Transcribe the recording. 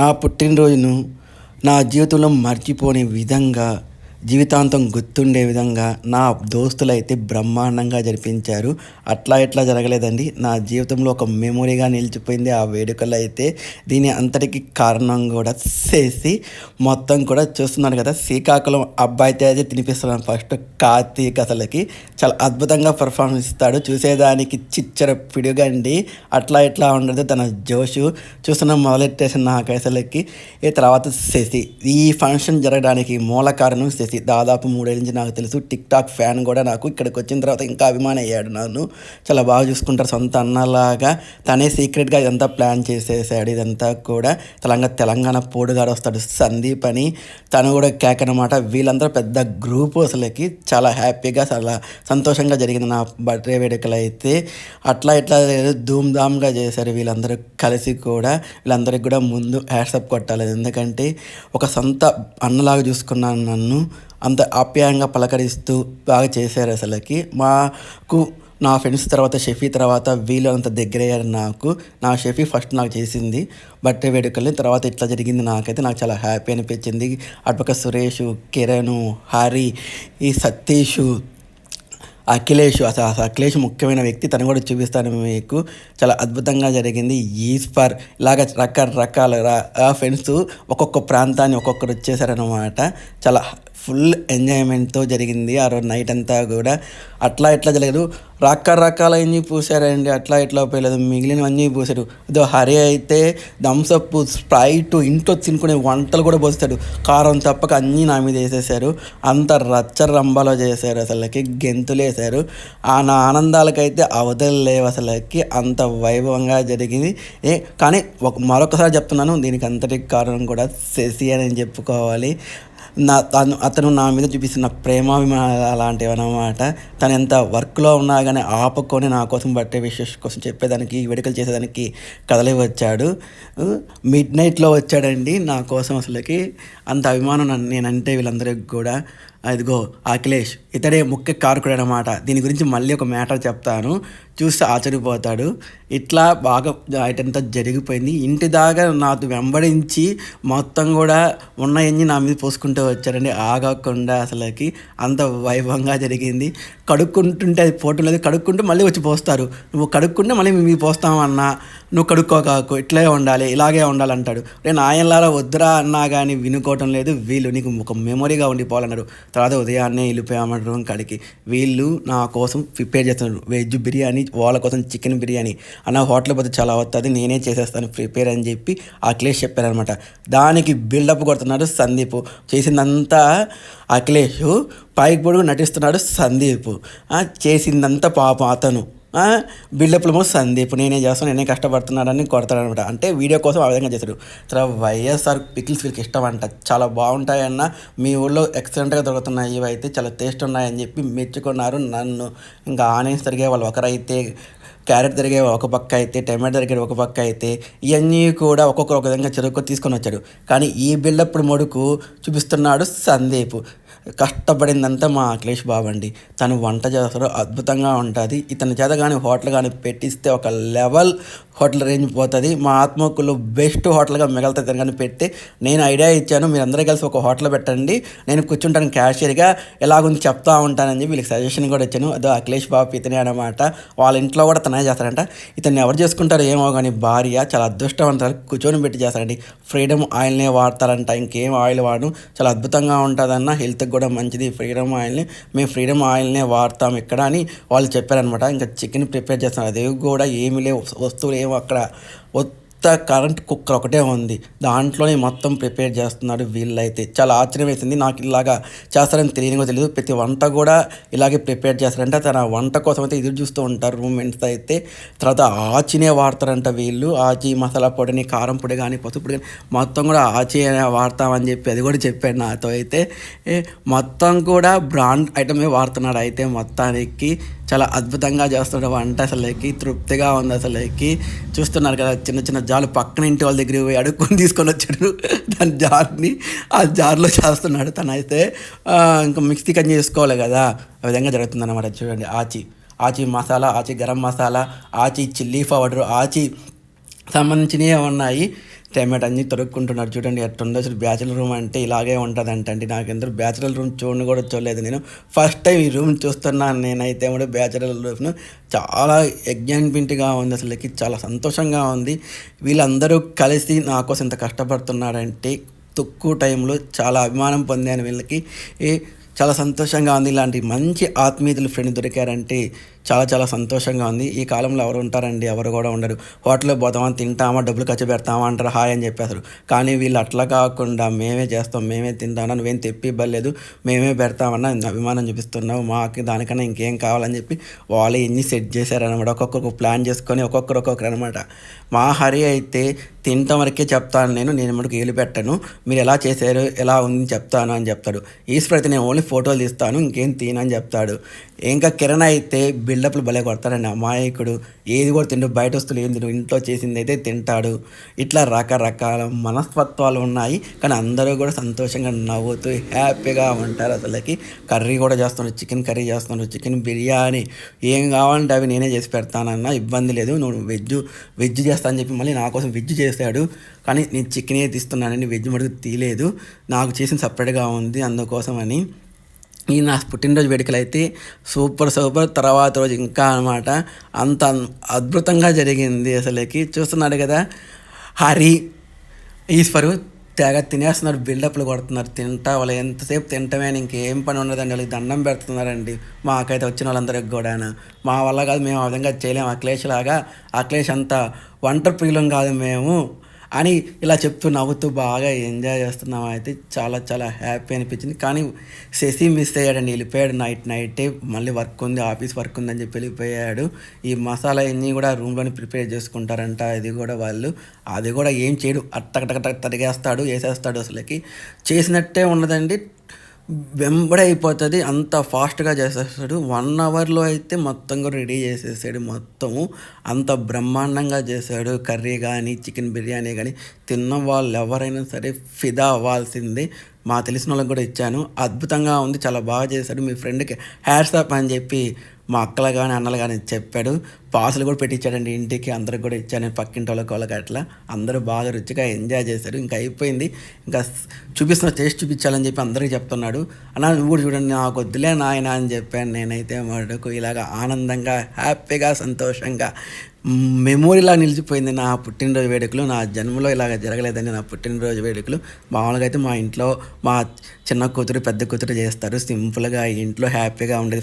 నా పుట్టినరోజును నా జీవితంలో మర్చిపోని విధంగా జీవితాంతం గుర్తుండే విధంగా నా దోస్తులు అయితే బ్రహ్మాండంగా జరిపించారు. అట్లా ఎట్లా జరగలేదండి. నా జీవితంలో ఒక మెమొరీగా నిలిచిపోయింది. ఆ వేడుకలు అయితే దీని అంతటికి కారణం కూడా చేసి మొత్తం కూడా చూస్తున్నాను కదా శ్రీకాకుళం అబ్బాయి అయితే తినిపిస్తున్నాను ఫస్ట్ కార్తీక్ అసలుకి. చాలా అద్భుతంగా పర్ఫార్మెన్స్ ఇస్తాడు. చూసేదానికి చిచ్చర పిడుగండి అట్లా ఇట్లా ఉండదు తన జోషు. చూస్తున్న మొదలెట్టేసిన నాకు అసలుకి ఈ తర్వాత శశి. ఈ ఫంక్షన్ జరగడానికి మూల కారణం శశి. దాదాపు మూడేళ్ళ నుంచి నాకు తెలుసు టిక్ టాక్ ఫ్యాన్ కూడా నాకు ఇక్కడికి వచ్చిన తర్వాత ఇంకా అభిమానం అయ్యాడు నన్ను. చాలా బాగా చూసుకుంటారు సొంత అన్నలాగా. తనే సీక్రెట్గా ఇదంతా ప్లాన్ చేసేసాడు. ఇదంతా కూడా తెలంగాణ తెలంగాణ పోడుగాడు వస్తాడు సందీప్ అని. తను కూడా కేక్ అనమాట వీళ్ళందరూ పెద్ద గ్రూప్ అసలుకి. చాలా హ్యాపీగా చాలా సంతోషంగా జరిగింది నా బర్త్డే వేడుకలు అయితే. అట్లా ఇట్లా ధూమ్ ధామ్గా చేశారు వీళ్ళందరూ కలిసి కూడా. వీళ్ళందరికీ కూడా ముందు హ్యాట్సప్ కొట్టాలి. ఎందుకంటే ఒక సొంత అన్నలాగా చూసుకున్నాను నన్ను. అంత ఆప్యాయంగా పలకరిస్తూ బాగా చేశారు అసలుకి. మాకు నా ఫ్రెండ్స్ తర్వాత షెఫీ తర్వాత వీళ్ళు అంత దగ్గరయ్యారు నాకు. నా షెఫీ ఫస్ట్ నాకు చేసింది బర్త్డే వేడుకలు తర్వాత ఇట్లా జరిగింది నాకైతే నాకు చాలా హ్యాపీ అనిపించింది. అటుపక్క సురేష్ కిరణ్ హరి ఈ సతీష్ అఖిలేష్ అసలు అఖిలేష్ ముఖ్యమైన వ్యక్తి. తను కూడా చూపిస్తాను మీకు. చాలా అద్భుతంగా జరిగింది. ఈస్పర్ ఇలాగ రకరకాల ఫ్రెండ్స్ ఒక్కొక్క ప్రాంతాన్ని ఒక్కొక్కరు వచ్చేసారనమాట చాలా ఫుల్ ఎంజాయ్మెంట్తో జరిగింది. ఆ రోజు నైట్ అంతా కూడా అట్లా ఇట్లా జరగదు. రకరకాల అన్నీ పూసారండి. అట్లా ఇట్లా పోయలేదు. మిగిలినవన్నీ పూసారు. ఇదో హరి అయితే థమ్సప్ స్ప్రైట్ ఇంట్లో తినుకునే వంటలు కూడా పోస్తాడు. కారం తప్పక అన్నీ నా మీద వేసేసారు. అంత రచ్చ రంబాలో చేశారు అసలుకి. గెంతులు వేశారు. ఆ నా ఆనందాలకైతే అవధులు లేవు అసలుకి. అంత వైభవంగా జరిగింది. ఏ కానీ ఒక మరొకసారి చెప్తున్నాను. దీనికి అంతటి కారణం కూడా శశి అని చెప్పుకోవాలి. నా తను అతను నా మీద చూపిస్తున్న ప్రేమాభిమానాలు అలాంటివి అన్నమాట తను ఎంత వర్క్లో ఉన్నా కానీ ఆపుకొని నా కోసం బట్టే విషయం కోసం చెప్పేదానికి వేడుకలు చేసేదానికి కదలి వచ్చాడు. మిడ్ నైట్లో వచ్చాడండి నా కోసం అసలుకి. అంత అభిమానం నన్ను- నేనంటే వీళ్ళందరికీ కూడా. అదిగో అఖిలేష్ ఇతడే ముఖ్య కారకుడు అనమాట దీని గురించి మళ్ళీ ఒక మ్యాటర్ చెప్తాను. చూస్తే ఆశ్చర్యపోతాడు. ఇట్లా బాగా ఇటంతా జరిగిపోయింది. ఇంటి దాకా నాకు వెంబడించి మొత్తం కూడా ఉన్నాయన్నీ నా మీద పోసుకుంటూ వచ్చారండి. ఆగకుండా అసలుకి అంత వైభవంగా జరిగింది. కడుక్కుంటుంటే అది ఫోటోలు లేదు. కడుక్కుంటూ మళ్ళీ వచ్చి పోస్తారు. నువ్వు కడుక్కుంటే మళ్ళీ మేము పోస్తామన్నా. నువ్వు కడుక్కోకాకు ఇట్లే ఉండాలి ఇలాగే ఉండాలంటాడు. నేను ఆయనలారా వద్దురా అన్నా కానీ వినుకోవటం లేదు. వీళ్ళు నీకు ఒక మెమొరీగా ఉండిపోవాలన్నారు. తర్వాత ఉదయాన్నే వెళ్ళిపోయామంటారు కడికి కాడికి వీళ్ళు నా కోసం ప్రిపేర్ చేస్తున్నారు. వెజ్ బిర్యానీ వాళ్ళ కోసం చికెన్ బిర్యానీ. అన్న హోటల్ పోతే చాలా అవుతుంది నేనే చేసేస్తాను ప్రిపేర్ అని చెప్పి అఖిలేష్ చెప్పారనమాట దానికి బిల్డప్ కొడుతున్నాడు సందీప్. చేసిందంతా అఖిలేష్. పైకి పొడుగు నటిస్తున్నాడు సందీప్. చేసిందంతా పాపం అతను. బిల్డప్లో సందీప్ నేనే చేస్తాను నేనే కష్టపడుతున్నాడని కొడతాడు అనమాట అంటే వీడియో కోసం ఆ విధంగా చేశాడు తర్వాత వైఎస్ఆర్ పికిల్స్ వీళ్ళకి ఇష్టం అంట. చాలా బాగుంటాయన్న. మీ ఊళ్ళో ఎక్సలెంట్గా దొరుకుతున్నాయి. ఇవి అయితే చాలా టేస్ట్ ఉన్నాయని చెప్పి మెచ్చుకున్నారు నన్ను. ఇంకా ఆనియన్స్ తిరిగే వాళ్ళు ఒకరైతే క్యారెట్ తిరిగే ఒక పక్క అయితే టమాటో తిరిగే ఒక పక్క అయితే ఇవన్నీ కూడా ఒక్కొక్కరు ఒక విధంగా చెరుకు తీసుకొని వచ్చాడు. కానీ ఈ బిల్డప్ మొడుకు చూపిస్తున్నాడు సందీప్. కష్టపడిందంతా మా అఖిలేష్ బాబు అండి. తను వంట చేస్తాడు అద్భుతంగా ఉంటుంది. ఇతని చేత కానీ హోటల్ కానీ పెట్టిస్తే ఒక లెవెల్ హోటల్ రేంజ్ పోతుంది. మా ఆత్మకులు బెస్ట్ హోటల్గా మిగలుతుంది కానీ పెట్టి నేను ఐడియా ఇచ్చాను. మీరు అందరూ కలిసి ఒక హోటల్ పెట్టండి. నేను కూర్చుంటాను క్యాషియర్గా. ఎలాగుంది చెప్తా ఉంటానని చెప్పి వీళ్ళకి సజెషన్ కూడా ఇచ్చాను. అదో అఖిలేష్ బాబు ఇతనే అనమాట వాళ్ళ ఇంట్లో కూడా తనే చేస్తారంట ఇతన్ని ఎవరు చేసుకుంటారు ఏమో కానీ భార్య చాలా అదృష్టవంతారు కూర్చొని పెట్టి చేస్తారండి ఫ్రీడమ్ ఆయిల్నే వాడతారంట. ఇంకేం ఆయిల్ వాడను. చాలా అద్భుతంగా ఉంటుందన్న హెల్త్ హెల్త్కి కూడా మంచిది. ఫ్రీడమ్ ఆయిల్ని మేము ఫ్రీడమ్ ఆయిల్నే వాడతాం ఇక్కడ అని వాళ్ళు చెప్పారనమాట ఇంకా చికెన్ ప్రిపేర్ చేస్తున్నారు. అది కూడా ఏమీ లేవు. వస్తువులు ఏమో అక్కడ కొత్త కరెంట్ కుక్కర్ ఒకటే ఉంది. దాంట్లోనే మొత్తం ప్రిపేర్ చేస్తున్నాడు వీళ్ళైతే. చాలా ఆశ్చర్యం వేసింది నాకు ఇలాగా చేస్తారని తెలియని కూడా తెలియదు ప్రతి వంట కూడా ఇలాగే ప్రిపేర్ చేస్తారంటే. తన వంట కోసం అయితే ఎదురు చూస్తూ ఉంటారు రూమ్మెంట్స్ అయితే. తర్వాత ఆచినే వాడతారంట వీళ్ళు. ఆచి మసాలా పొడిని కారం పొడి కానీ పసుపు పొడి కానీ మొత్తం కూడా ఆచి వాడతామని చెప్పి అది కూడా చెప్పాడు నాతో అయితే. మొత్తం కూడా బ్రాండ్ ఐటమే వాడుతున్నాడు అయితే మొత్తానికి. చాలా అద్భుతంగా చేస్తున్నాడు వంట అసలుకి తృప్తిగా ఉంది అసలుకి. చూస్తున్నారు కదా చిన్న చిన్న జాలు పక్కన ఇంటి వాళ్ళ దగ్గరికి పోయి అడుక్కొని తీసుకొని వచ్చాడు. దాని జార్ని ఆ జార్లో చేస్తున్నాడు తనైతే. అయితే ఇంకా మిక్సీ కన్ చేసుకోవాలి కదా. ఆ విధంగా జరుగుతుంది అనమాట చూడండి. ఆచి ఆచి మసాలా ఆచి గరం మసాలా ఆచి చిల్లీ పౌడర్ ఆచి సంబంధించినవి ఉన్నాయి. టమాటో అన్నీ తొరుక్కుంటున్నారు చూడండి ఎట్టుందో అసలు బ్యాచులర్ రూమ్ అంటే ఇలాగే ఉంటుందంట అండి. నాకు ఎందుకు బ్యాచులర్ రూమ్ చూడని కూడా చూడలేదు నేను. ఫస్ట్ టైం ఈ రూమ్ చూస్తున్నాను నేనైతే కూడా బ్యాచులర్ రూమ్. చాలా ఎగ్జైట్మెంట్గా ఉంది అసలుకి చాలా సంతోషంగా ఉంది. వీళ్ళందరూ కలిసి నా కోసం ఇంత కష్టపడుతున్నారంటే తక్కువ టైంలో చాలా అభిమానం పొందాను వీళ్ళకి. చాలా సంతోషంగా ఉంది. ఇలాంటి మంచి ఆత్మీయులు ఫ్రెండ్ దొరికారంటే చాలా చాలా సంతోషంగా ఉంది. ఈ కాలంలో ఎవరు ఉంటారండి? ఎవరు కూడా ఉండరు. హోటల్లో పోతామా? తింటామా? డబ్బులు ఖర్చు పెడతామా? అంటారు. హాయ్ అని చెప్పేస్తారు. కానీ వీళ్ళు అట్లా కాకుండా మేమే చేస్తాం మేమే తింటామన్నా నువ్వేం తెప్పి ఇవ్వలేదు మేమే పెడతామన్నా అభిమానం చూపిస్తున్నావు మాకు దానికన్నా ఇంకేం కావాలని చెప్పి వాళ్ళే ఎన్ని సెట్ చేశారనమాట ఒక్కొక్కరు ప్లాన్ చేసుకొని ఒక్కొక్కరు ఒక్కొక్కరు అనమాట మా హరి అయితే తింటాం వరకే చెప్తాను నేను నేను మనకు ఏలు పెట్టను. మీరు ఎలా చేశారు ఎలా ఉంది చెప్తాను అని చెప్తాడు. ఈశ్వర్ అయితే నేను ఓన్లీ ఫోటోలు తీస్తాను ఇంకేం తీనని చెప్తాడు. ఇంకా కిరణ్ అయితే బిల్ బిల్డప్లు భలే కొడతాడండి అమాయకుడు ఏది కూడా తిండు బయట వస్తువులు ఏం తిండు ఇంట్లో చేసింది అయితే తింటాడు. ఇట్లా రకరకాల మనస్తత్వాలు ఉన్నాయి. కానీ అందరూ కూడా సంతోషంగా నవ్వుతూ హ్యాపీగా ఉంటారు అసలుకి. కర్రీ కూడా చేస్తున్నారు చికెన్ కర్రీ చేస్తున్నారు చికెన్ బిర్యానీ. ఏం కావాలంటే అవి నేనే చేసి పెడతానన్న ఇబ్బంది లేదు. నువ్వు వెజ్ వెజ్ చేస్తా అని చెప్పి మళ్ళీ నా కోసం వెజ్ చేశాడు. కానీ నేను చికెనే తీస్తున్నానని వెజ్ మటుకు తీయలేదు. నాకు చేసిన సపరేట్గా ఉంది అందుకోసం అని ఈ నా పుట్టినరోజు వేడుకలు అయితే సూపర్ సూపర్. తర్వాత రోజు ఇంకా అనమాట అంత అద్భుతంగా జరిగింది అసలుకి. చూస్తున్నాడు కదా హరి ఈశ్వరు తెగ తినేస్తున్నారు బిల్డప్లు కొడుతున్నారు తింటా వాళ్ళు ఎంతసేపు తింటమే అని ఇంకేం పని ఉండదండి. వాళ్ళకి దండం పెడుతున్నారండి. మాకైతే వచ్చిన వాళ్ళందరికి కూడా మా వల్ల కాదు మేము ఆ విధంగా చేయలేము అఖిలేష్ లాగా అఖిలేష్ అంత వంట ప్రియులం కాదు మేము. అని ఇలా చెప్తూ నవ్వుతూ బాగా ఎంజాయ్ చేస్తున్నాం అయితే చాలా చాలా హ్యాపీ అనిపించింది. కానీ శశి మిస్ అయ్యాడండి వెళ్ళిపోయాడు నైట్ నైటే మళ్ళీ వర్క్ ఉంది ఆఫీస్ వర్క్ ఉందని చెప్పి వెళ్ళిపోయాడు. ఈ మసాలా అన్నీ కూడా రూమ్లోనే ప్రిపేర్ చేసుకుంటారంట అది కూడా వాళ్ళు. అది కూడా ఏం చేయడు అట్టకటకట తరిగేస్తాడు వేసేస్తాడు అసలుకి. చేసినట్టే ఉన్నదండి వెంబడైపోతుంది అయిపోతుంది అంత ఫాస్ట్గా చేసేస్తాడు. వన్ అవర్లో అయితే మొత్తం కూడా రెడీ చేసేసాడు మొత్తము. అంత బ్రహ్మాండంగా చేశాడు కర్రీ కానీ చికెన్ బిర్యానీ కానీ తిన్న వాళ్ళు ఎవరైనా సరే ఫిదా అవ్వాల్సిందే. మా తెలిసిన వాళ్ళకి కూడా ఇచ్చాను. అద్భుతంగా ఉంది. చాలా బాగా చేశాడు. మీ ఫ్రెండ్కి హ్యాట్స్ అప్ అని చెప్పి మా అక్కలు కానీ అన్నలు కానీ చెప్పాడు. పాసులు కూడా పెట్టించాడండి ఇంటికి. అందరికి కూడా ఇచ్చాను. నేను పక్కింటి వాళ్ళకి వాళ్ళకి అట్లా. అందరూ బాగా రుచిగా ఎంజాయ్ చేశారు. ఇంకా అయిపోయింది. ఇంకా చూపిస్తున్న టేస్ట్ చూపించాలని చెప్పి అందరికీ చెప్తున్నాడు. అన్న నువ్వు కూడా చూడండి. నాకు వద్దులే నాయన అని చెప్పాను. నేనైతే మటుకు ఇలాగ ఆనందంగా హ్యాపీగా సంతోషంగా మెమోరీలా నిలిచిపోయింది నా పుట్టినరోజు వేడుకలు. నా జన్మలో ఇలాగ జరగలేదని నా పుట్టినరోజు వేడుకలు. మామూలుగా అయితే మా ఇంట్లో మా చిన్న కూతురు పెద్ద కూతురు చేస్తారు. సింపుల్గా ఇంట్లో హ్యాపీగా ఉండేది